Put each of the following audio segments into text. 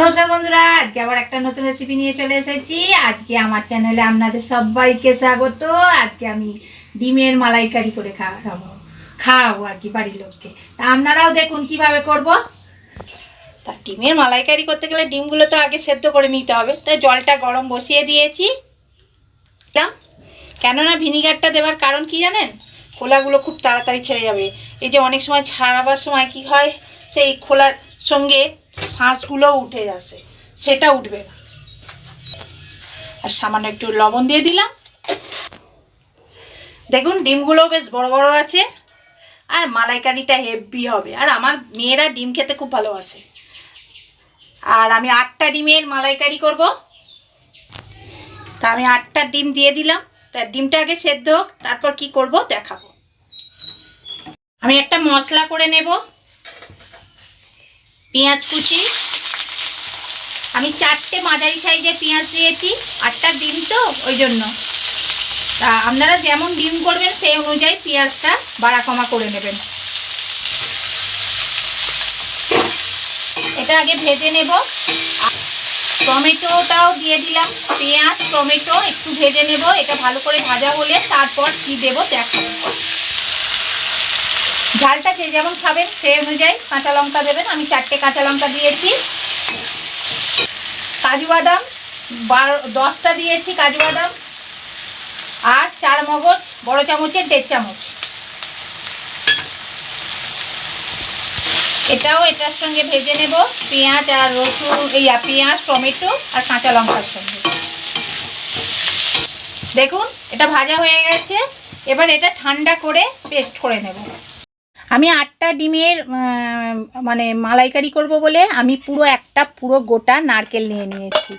নমস্কার বন্ধুরা, আজকে আবার একটা নতুন রেসিপি নিয়ে চলে এসেছি। আজকে আমার চ্যানেলে আপনাদের সবাইকে স্বাগত। আজকে আমি ডিমের মালাইকারি করে খাওয়াবো খাওয়াবো আর কি বাড়ির লোককে। তা আপনারাও দেখুন কীভাবে করব। তা ডিমের মালাইকারি করতে গেলে ডিমগুলো তো আগে সেদ্ধ করে নিতে হবে। তাই জলটা গরম বসিয়ে দিয়েছি। কেননা ভিনিগারটা দেওয়ার কারণ কি জানেন? খোলাগুলো খুব তাড়াতাড়ি ছেড়ে যাবে। এই যে অনেক সময় ছাড়াবার সময় কি হয়? সেই খোলার সঙ্গে শাঁসগুলো উঠে আসে সেটা উঠবে না। আর সামান্য একটু লবণ দিয়ে দিলাম। দেখুন, ডিমগুলো বেশ বড় বড় আছে, আর মালাইকারিটা হেভি হবে। আর আমার মেয়েরা ডিম খেতে খুব ভালোবাসে। আর আমি আটটা ডিমের মালাইকারি করব। তা আমি আটটা ডিম দিয়ে দিলাম। তা ডিমটা আগে সেদ্ধ হোক, তারপর কি করব দেখাবো। আমি একটা মশলা করে নেব। পেঁয়াজ কুচি। আমি চারটে মাঝারি সাইজে পেঁয়াজ দিয়েছি আটটা ডিম তো, ওই জন্য। তা আপনারা যেমন ডিম করবেন, সেই অনুযায়ী পেঁয়াজটা বাড়া কমা করে নেবেন। এটা আগে ভেজে নেব। টমেটোটাও দিয়ে দিলাম। পেঁয়াজ, টমেটো একটু ভেজে নেব। এটা ভালো করে ভাজা হলে তারপর কি দেব দেখাবো। ঝালটা যে যেমন খাবেন, সেই অনুযায়ী কাঁচা লঙ্কা দেবেন। আমি চারটে কাঁচা লঙ্কা দিয়েছি। কাজু বাদাম, বারো, দশটা দিয়েছি কাজু বাদাম। আর চার মগজ, বড় চামচের দেড় চামচ। এটাও এটার সঙ্গে ভেজে নেব। পেঁয়াজ আর রসুন এই পেঁয়াজ, টমেটো আর কাঁচা লঙ্কার সঙ্গে। দেখুন, এটা ভাজা হয়ে গেছে। এবার এটা ঠান্ডা করে পেস্ট করে নেব। আমি আটটা ডিমের মানে মালাইকারি করব বলে আমি পুরো একটা, পুরো গোটা নারকেল নিয়ে নিয়েছি।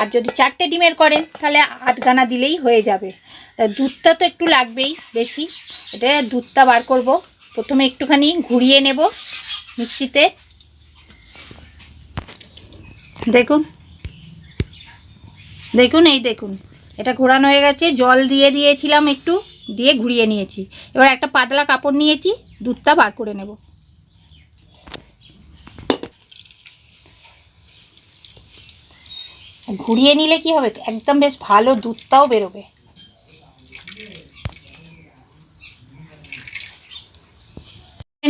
আর যদি চারটে ডিমের করেন, তাহলে আটগানা দিলেই হয়ে যাবে। তা দুধটা তো একটু লাগবেই বেশি। এটা দুধটা বার করব। প্রথমে একটুখানি ঘুরিয়ে নেব মিক্সিতে। দেখুন। দেখুন, এই দেখুন। এটা ঘোরানো হয়ে গেছে। জল দিয়ে দিয়েছিলাম একটু, দিয়ে ঘুরিয়ে নিয়েছি। এবার একটা পাতলা কাপড় নিয়েছি। দুধটা বার করে নেব। ঘুরিয়ে নিলে কি হবে? একদম বেশ ভালো দুধটাও বেরোবে।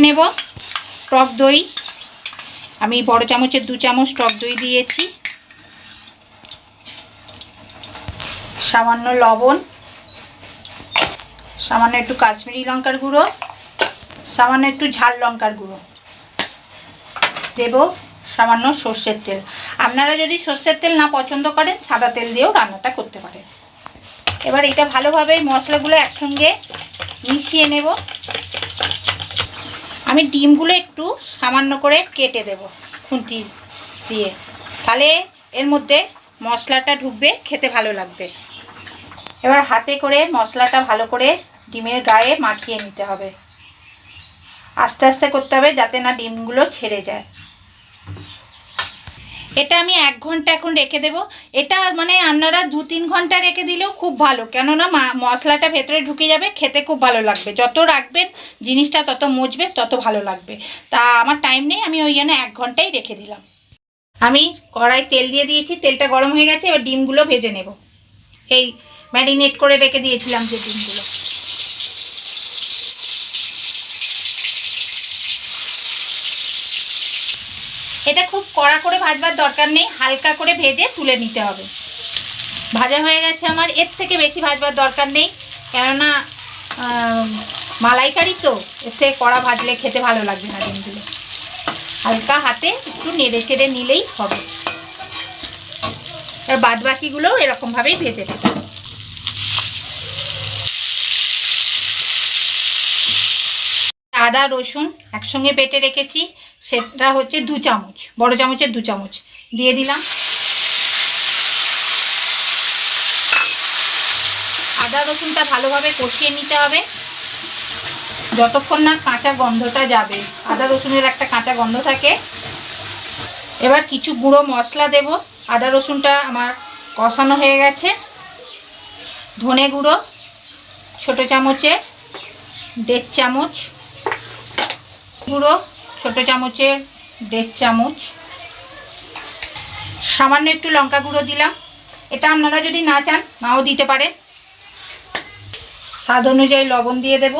নেব টক দই। আমি বড় চামচের দু চামচ টক দই দিয়েছি। সামান্য লবণ। সামান্য একটু কাশ্মীরি লঙ্কার গুঁড়ো। সামান্য একটু ঝাল লঙ্কার গুঁড়ো। দেব সামান্য সর্ষের তেল। আপনারা যদি সর্ষের তেল না পছন্দ করেন, সাদা তেল দিয়েও রান্নাটা করতে পারেন। এবার এটা ভালোভাবে মশলাগুলো একসঙ্গে মিশিয়ে নেব। আমি ডিমগুলো একটু সামান্য করে কেটে দেব খুন্তি দিয়ে। তাহলে এর মধ্যে মশলাটা ঢুকবে, খেতে ভালো লাগবে। এবার হাতে করে মশলাটা ভালো করে ডিমের গায়ে মাখিয়ে নিতে হবে। আস্তে আস্তে করতে হবে যাতে না ডিমগুলো ছেড়ে যায়। এটা আমি এক ঘণ্টা এখন রেখে দেব। এটা মানে আপনারা দু তিন ঘণ্টা রেখে দিলেও খুব ভালো। কেননা মশলাটা ভেতরে ঢুকে যাবে, খেতে খুব ভালো লাগবে। যত রাখবেন, জিনিসটা তত মজবে, তত ভালো লাগবে। তা আমার টাইম নেই, আমি ওই জন্য এক ঘন্টাই রেখে দিলাম। আমি কড়াই তেল দিয়ে দিয়েছি, তেলটা গরম হয়ে গেছে, এবার ডিমগুলো ভেজে নেব। এই ম্যারিনেট করে রেখে দিয়েছিলাম যে ডিমগুলো। এটা খুব কড়া করে ভাজবার দরকার নেই, হালকা করে ভেজে তুলে নিতে হবে। ভাজা হয়ে গেছে আমার, এর থেকে বেশি ভাজবার দরকার নেই, কেননা মালাইকারি তো, এর থেকে কড়া ভাজলে খেতে ভালো লাগবে না ডিমগুলো হালকা হাতে একটু নেড়ে চেড়ে নিলেই হবে। আর বাদ বাকিগুলোও এরকমভাবেই ভেজে নেবে। আদা, রসুন একসঙ্গে বেটে রেখেছি। সেটা হচ্ছে দু চামচ, বড় চামচের দু চামচ। দিয়ে দিলাম। আদা রসুনটা ভালোভাবে কষিয়ে নিতে হবে। যতক্ষণ না কাঁচা গন্ধটা যাবে, আদা রসুনের একটা কাঁচা গন্ধ থাকে। এবার কিছু গুঁড়ো মশলা দেব। আদা রসুনটা আমার কষানো হয়ে গেছে। ধনে গুঁড়ো, ছোটো চামচে দেড় চামচ। গুঁড়ো ছোটো চামচের দেড় চামচ। সামান্য একটু লঙ্কা গুঁড়ো দিলাম। এটা আপনারা যদি না চান, নাও দিতে পারেন। স্বাদ অনুযায়ী লবণ দিয়ে দেব।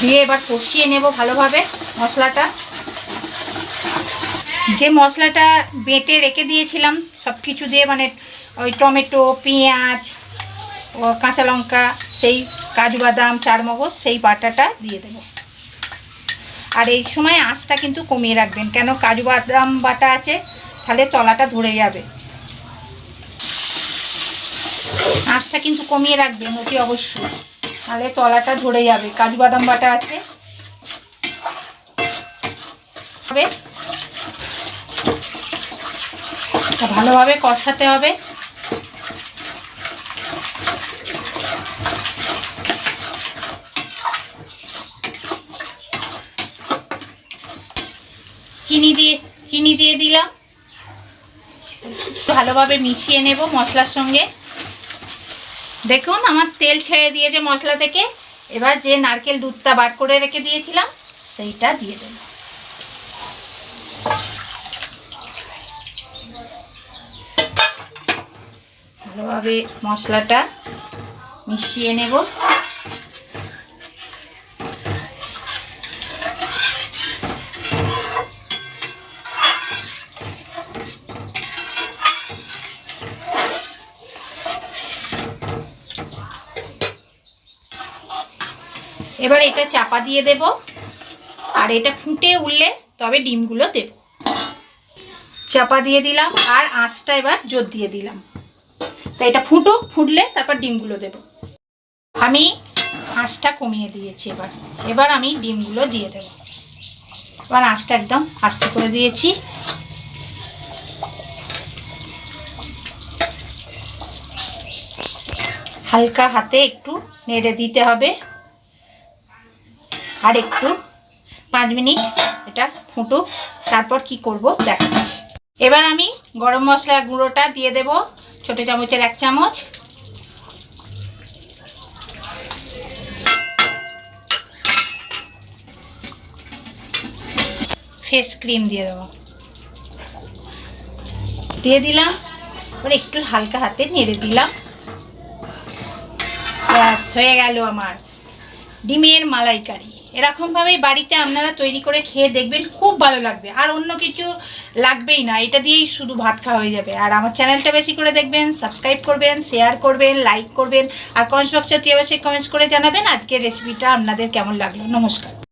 দিয়ে এবার কষিয়ে নেব ভালোভাবে মশলাটা। যে মশলাটা বেটে রেখে দিয়েছিলাম সব কিছু দিয়ে মানে ওই টমেটো, পেঁয়াজ কাঁচা লঙ্কা, সেই কাজু বাদাম, চারমগজ, সেই বাটাটা দিয়ে দেবো। আর এই সময় আঁচটা কিন্তু কমিয়ে রাখবেন, কেন কাজু বাদাম বাটা আছে, তাহলে তলাটা ধরে যাবে। আঁচটা কিন্তু কমিয়ে রাখবেন অতি অবশ্যই, তাহলে তলাটা ধরে যাবে। কাজু বাদাম বাটা আছে। ভালোভাবে কষাতে হবে। চিনি দিয়ে চিনি দিয়ে দিলাম। ভালোভাবে মিশিয়ে নেব মশলার সঙ্গে। দেখুন, আমার তেল ছেড়ে দিয়েছে মশলা থেকে। এবার যে নারকেল দুধটা বার করে রেখে দিয়েছিলাম, সেইটা দিয়ে দেব। ভালোভাবে মশলাটা মিশিয়ে নেব। এবার এটা চাপা দিয়ে দেব। আর এটা ফুটে উঠলে তবে ডিমগুলো দেব। চাপা দিয়ে দিলাম আর আঁচটা এবার জোর দিয়ে দিলাম। তা এটা ফুটুক, ফুটলে তারপর ডিমগুলো দেব। আমি আঁচটা কমিয়ে দিয়েছি এবার। এবার আমি ডিমগুলো দিয়ে দেব। এবার আঁচটা একদম আস্তে করে দিয়েছি। হালকা হাতে একটু নেড়ে দিতে হবে। আর একটু পাঁচ মিনিট এটা ফুটুক তারপর কি করব দেখাচ্ছি। এবার আমি গরম মশলা গুঁড়োটা দিয়ে দেব, ছোটো চামচের এক চামচ। ফেস ক্রিম দিয়ে দেবো। দিয়ে দিলাম, এবার একটু হালকা হাতে নেড়ে দিলাম। ব্যাস, হয়ে গেল আমার ডিমের মালাইকারি। এরকমভাবেই বাড়িতে আপনারা তৈরি করে খেয়ে দেখবেন, খুব ভালো লাগবে। আর অন্য কিছু লাগবেই না, এটা দিয়েই শুধু ভাত খাওয়া হয়ে যাবে। আর আমার চ্যানেলটা বেশি করে দেখবেন, সাবস্ক্রাইব করবেন, শেয়ার করবেন, লাইক করবেন, আর কমেন্টস বক্সে অতি অবশ্যই কমেন্টস করে জানাবেন আজকের রেসিপিটা আপনাদের কেমন লাগল। নমস্কার।